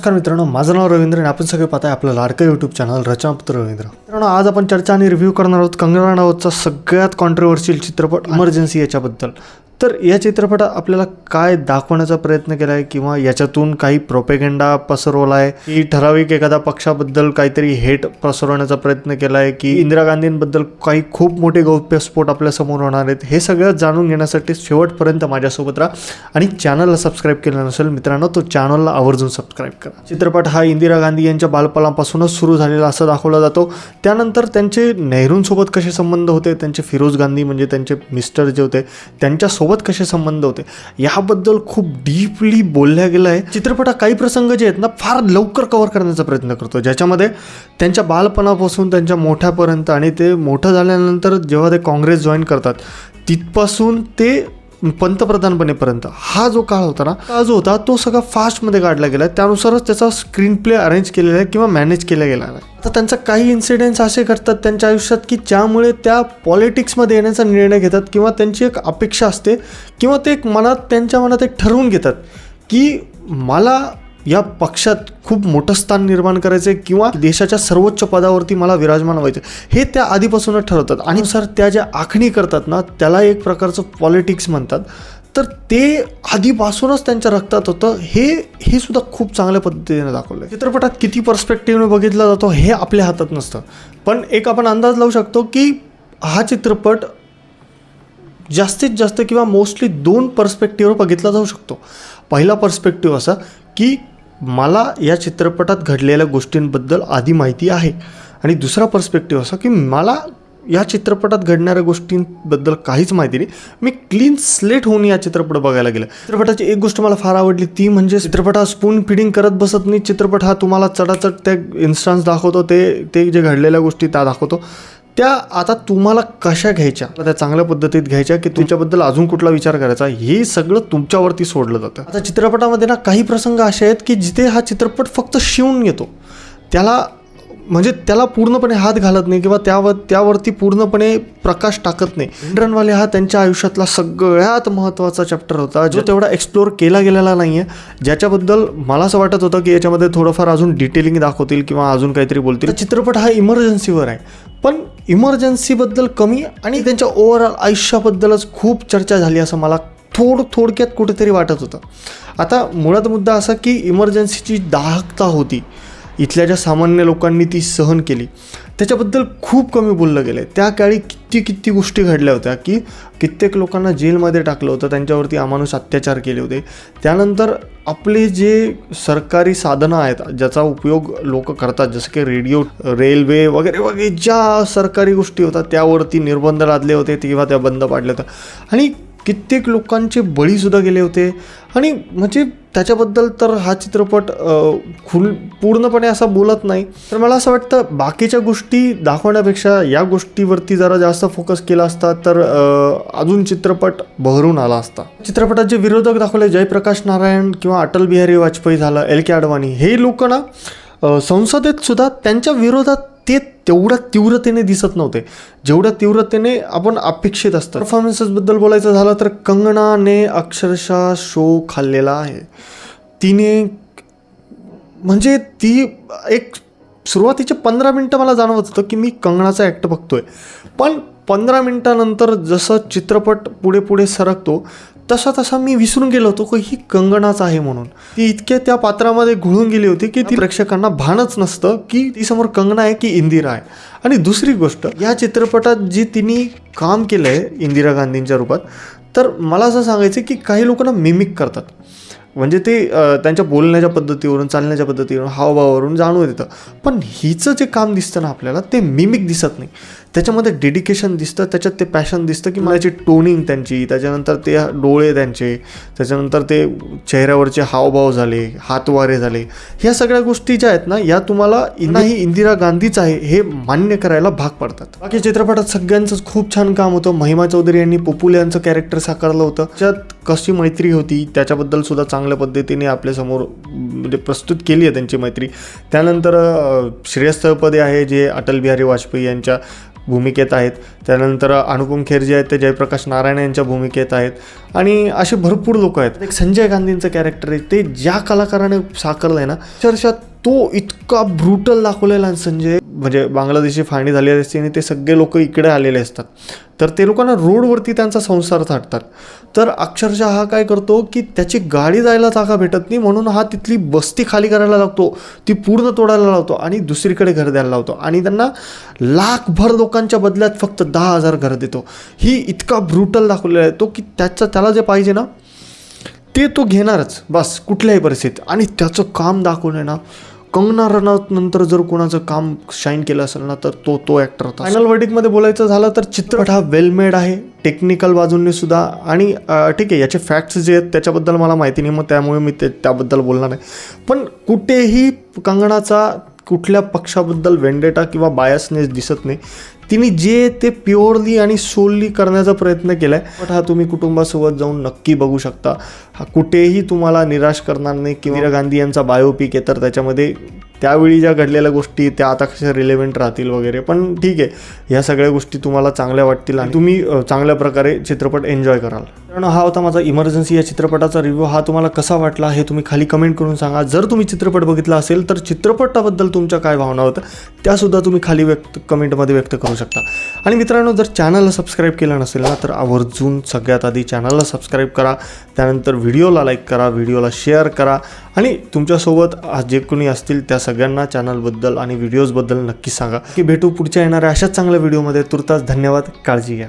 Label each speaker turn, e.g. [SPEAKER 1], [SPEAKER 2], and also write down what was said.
[SPEAKER 1] नमस्कार मित्रांनो माझं नाव रवींद्र आणि आपण सगळे पाहताय आपलं लाडकं यूट्यूब चॅनल रचनापुत्र रवींद्र. मित्रांनो आज आपण चर्चा आणि रिव्ह्यू करणार आहोत कंगना राणावतचा सगळ्यात कॉन्ट्रोवर्शियल चित्रपट इमर्जन्सी याच्याबद्दल. तर या चित्रपटात आपल्याला काय दाखवण्याचा प्रयत्न केला आहे किंवा याच्यातून काही प्रोपेगेंडा पसरवला आहे की ठराविक एखाद्या पक्षाबद्दल काहीतरी हेट पसरवण्याचा प्रयत्न केला आहे की इंदिरा गांधींबद्दल काही खूप मोठे गौप्यस्फोट आपल्यासमोर होणार आहेत? हे सगळं जाणून घेण्यासाठी शेवटपर्यंत माझ्यासोबत राहा. आणि चॅनलला सबस्क्राईब केलं नसेल मित्रांनो तो चॅनलला आवर्जून सबस्क्राईब करा. चित्रपट हा इंदिरा गांधी यांच्या बालपणापासूनच सुरू झालेला असं दाखवला जातो. त्यानंतर त्यांचे नेहरूंसोबत कसे संबंध होते? त्यांचे फिरोज गांधी म्हणजे त्यांचे मिस्टर जे होते त्यांच्यासोबत कसे संबंध होते? याबद्दल खूप डीपली बोलल्या गेलं आहे चित्रपटात काही प्रसंग जे आहेत ना फार लवकर कव्हर करण्याचा प्रयत्न करतो. ज्याच्यामध्ये त्यांच्या बालपणापासून त्यांच्या मोठ्यापर्यंत आणि ते मोठं झाल्यानंतर जेव्हा ते काँग्रेस जॉईन करतात तिथपासून ते पंतप्रधानपणेपर्यंत. हा जो काळ होता ना हा जो होता तो सगळा फास्टमध्ये काढला गेला. आहे त्यानुसारच त्याचा स्क्रीन प्ले अरेंज केलेला आहे किंवा मॅनेज केला गेला आहे. आता त्यांचा काही इन्सिडेंट्स असे करतात त्यांच्या आयुष्यात की ज्यामुळे त्या पॉलिटिक्समध्ये येण्याचा निर्णय घेतात किंवा त्यांची एक अपेक्षा असते किंवा ते एक मनात त्यांच्या मनात एक ठरवून घेतात की मला या पक्षात खूप मोठं स्थान निर्माण करायचं आहे किंवा देशाच्या सर्वोच्च पदावरती मला विराजमान व्हायचं हे त्या आधीपासूनच ठरवतात. आणि सर त्या ज्या आखणी करतात ना त्याला एक प्रकारचं पॉलिटिक्स म्हणतात. तर ते आधीपासूनच त्यांच्या रक्तात होतं. हे हे सुद्धा खूप चांगल्या पद्धतीने दाखवलं आहे चित्रपटात किती पर्स्पेक्टिव्हने बघितला जातो हे आपल्या हातात नसतं. पण एक आपण अंदाज लावू शकतो की हा चित्रपट जास्तीत जास्त किंवा मोस्टली दोन पर्स्पेक्टिव्हवर बघितला जाऊ शकतो. पहिला पर्स्पेक्टिव्ह असा की मला या चित्रपटात घडलेल्या गोष्टींबद्दल आधी माहिती आहे. आणि दुसरा पर्स्पेक्टिव्ह असा की मला या चित्रपटात घडणाऱ्या गोष्टींबद्दल काहीच माहिती नाही. मी क्लीन स्लेट होऊन या चित्रपट बघायला गेलं. चित्रपटाची एक गोष्ट मला फार आवडली ती म्हणजे चित्रपट स्पून फिडिंग करत बसत नाही चित्रपट हा तुम्हाला चढाचढ त्या इन्स्टन्स दाखवतो ते ते जे घडलेल्या गोष्टी त्या दाखवतो. त्या आता तुम्हाला कशा घ्यायच्या? त्या चांगल्या पद्धतीत घ्यायच्या की तुमच्याबद्दल अजून कुठला विचार करायचा? हे सगळं तुमच्यावरती सोडलं जातं. आता चित्रपटामध्ये ना काही प्रसंग असे आहेत की जिथे हा चित्रपट फक्त शिवून घेतो. त्याला म्हणजे त्याला पूर्णपणे हात घालत नाही किंवा त्यावर त्यावरती पूर्णपणे प्रकाश टाकत नाही. इंड्रनवाले हा त्यांच्या आयुष्यातला सगळ्यात महत्त्वाचा चॅप्टर होता जो तेवढा एक्सप्लोअर केला गेलेला नाही आहे ज्याच्याबद्दल मला असं वाटत होतं की याच्यामध्ये थोडंफार अजून डिटेलिंग दाखवतील किंवा अजून काहीतरी बोलतील. चित्रपट हा इमर्जन्सीवर आहे. पण इमर्जन्सीबद्दल कमी आणि त्यांच्या ओव्हरऑल आयुष्याबद्दलच खूप चर्चा झाली असं मला थोड थोडक्यात कुठेतरी वाटत होतं. आता मुळात मुद्दा असा की इमर्जन्सीची दाहकता होती. इथल्या ज्या सामान्य लोकांनी ती सहन केली त्याच्याबद्दल खूप कमी बोललं गेलं आहे त्या काळी किती किती गोष्टी घडल्या होत्या की कित्येक लोकांना जेलमध्ये टाकलं होतं त्यांच्यावरती अमानुष अत्याचार केले होते. त्यानंतर आपले जे सरकारी साधनं आहेत ज्याचा उपयोग लोक करतात जसं की रेडिओ रेल्वे वगैरे वगैरे ज्या सरकारी गोष्टी होतात त्यावरती निर्बंध लादले होते किंवा त्या बंद पाडल्या होत्या. आणि कित्येक लोकांचे बळीसुद्धा गेले होते. आणि म्हणजे त्याच्याबद्दल तर हा चित्रपट खुल पूर्णपणे असा बोलत नाही. तर मला असं वाटतं बाकीच्या गोष्टी दाखवण्यापेक्षा या गोष्टीवरती जरा जास्त फोकस केला असता तर अजून चित्रपट बहरून आला असता. चित्रपटात जे विरोधक दाखवले जयप्रकाश नारायण किंवा अटल बिहारी वाजपेयी झालं एल के अडवाणी हे लोक ना संसदेत सुद्धा त्यांच्या विरोधात ते तेवढ्या तीव्रतेने दिसत नव्हते. जेवढ्या तीव्रतेने आपण अपेक्षित असतं. परफॉर्मन्सेसबद्दल बोलायचं झालं तर कंगनाने अक्षरशः शो खाल्लेला आहे. तिने म्हणजे ती एक सुरुवातीचे पंधरा मिनटं मला जाणवत होतं की मी कंगनाचा ॲक्ट बघतोय. पण पंधरा मिनटानंतर जसं चित्रपट पुढे पुढे सरकतो तसा तसा मी विसरून गेलो होतो की ही कंगनाच आहे म्हणून. ती इतक्या त्या पात्रामध्ये घुळून गेली होती की ती प्रेक्षकांना भानच नसतं की ती समोर कंगना आहे की इंदिरा आहे. आणि दुसरी गोष्ट या चित्रपटात जी तिने काम केलं आहे इंदिरा गांधींच्या रूपात तर मला असं सांगायचं की काही लोकांना मिमिक करतात. म्हणजे ते त्यांच्या बोलण्याच्या पद्धतीवरून चालण्याच्या पद्धतीवरून हावभावावरून जाणून येतं पण हिचं जे काम दिसतं ना आपल्याला ते मिमिक दिसत नाही. त्याच्यामध्ये डेडिकेशन दिसतं त्याच्यात ते पॅशन दिसतं की माझी टोनिंग त्यांची. त्याच्यानंतर ते डोळे त्यांचे त्याच्यानंतर ते चेहऱ्यावरचे हावभाव झाले हातवारे झाले. ह्या सगळ्या गोष्टी ज्या आहेत ना या तुम्हाला नाही इंदिरा गांधीच आहे हे मान्य करायला भाग पडतात. बाकी चित्रपटात सगळ्यांचंच खूप छान काम होतं. महिमा चौधरी यांनी पोपुले यांचं कॅरेक्टर साकारलं होतं. त्याच्यात कशी मैत्री होती त्याच्याबद्दल सुद्धा चांगल्या पद्धतीने आपल्यासमोर म्हणजे प्रस्तुत केली आहे त्यांची मैत्री. त्यानंतर श्रेयस तळपदे आहे जे अटल बिहारी वाजपेयी यांच्या भूमिकेत आहेत. त्यानंतर अनुपम खेर जे आहेत ते जयप्रकाश नारायण यांच्या भूमिकेत आहेत. आणि असे भरपूर लोक आहेत. एक संजय गांधींचं कॅरेक्टर आहे. ते ज्या कलाकाराने साकारलं आहे ना अक्षरशः तो इतका ब्रुटल दाखवलेला आहे संजय. म्हणजे बांगलादेशी फाळणी झालेली असते आणि ते सगळे लोक इकडे आलेले असतात. तर ते लोकांना रोडवरती त्यांचा संसार थाटतात. तर अक्षरशः हा काय करतो की त्याची गाडी जायला जागा भेटत नाही म्हणून हा तिथली बस्ती खाली करायला लागतो ती पूर्ण तोडायला लावतो आणि दुसरीकडे घर द्यायला लावतो. आणि त्यांना लाखभर लोकांच्या बदल्यात फक्त दहा हजार घर देतो. ही इतका ब्रुटल दाखवलेला आहे तो की त्याचा त्याला जे पाहिजे ना ते तो घेणारच. बस कुठल्याही परिस्थितीत. आणि त्याचं काम दाखवणं ना कंगना रनौत नंतर जर कोणाचं काम शाईन केलं असेल ना तर तो तो ॲक्टर होता फायनल वर्डिकमध्ये बोलायचं झालं तर चित्रपट हा वेल मेड आहे. टेक्निकल बाजूंनी सुद्धा. आणि ठीक आहे याचे फॅक्ट्स जे आहेत त्याच्याबद्दल मला माहिती नाही मग त्यामुळे मी ते त्याबद्दल बोलणार नाही. पण कुठेही कंगनाचा कुठल्या पक्षाबद्दल वेंडेटा किंवा बायसनेस दिसत नाही. तिने जे ते प्युअरली आणि सोलली करण्याचा प्रयत्न केला आहे बट हा तुम्ही कुटुंबासोबत जाऊन नक्की बघू शकता. हा कुठेही तुम्हाला निराश करणार नाही इंदिरा गांधी यांचा बायोपिक आहे तर त्याच्यामध्ये त्यावेळी ज्या घडलेल्या गोष्टी त्या आता कशा रिलेव्हंट राहतील वगैरे. पण ठीक आहे ह्या सगळ्या गोष्टी तुम्हाला चांगल्या वाटतील आणि तुम्ही चांगल्या प्रकारे चित्रपट एन्जॉय कराल. मित्रांनो हा होता माझा इमर्जन्सी या चित्रपटाचा रिव्ह्यू हा तुम्हाला कसा वाटला हे तुम्ही खाली कमेंट करून सांगा. जर तुम्ही चित्रपट बघितला असेल तर चित्रपटाबद्दल तुमच्या काय भावना होत्या त्यासुद्धा तुम्ही खाली व्यक्त कमेंटमध्ये व्यक्त करू शकता. आणि मित्रांनो जर चॅनलला सबस्क्राईब केलं नसेल ना तर आवर्जून सगळ्यात आधी चॅनलला सबस्क्राईब करा. त्यानंतर व्हिडिओला लाईक करा व्हिडिओला शेअर करा. आणि तुमच्यासोबत आज जे कोणी असतील त्या सगळ्यांना चॅनलबद्दल आणि व्हिडिओजबद्दल नक्की सांगा. की भेटू पुढच्या येणाऱ्या अशाच चांगल्या व्हिडिओमध्ये तुर्तास धन्यवाद. काळजी घ्या.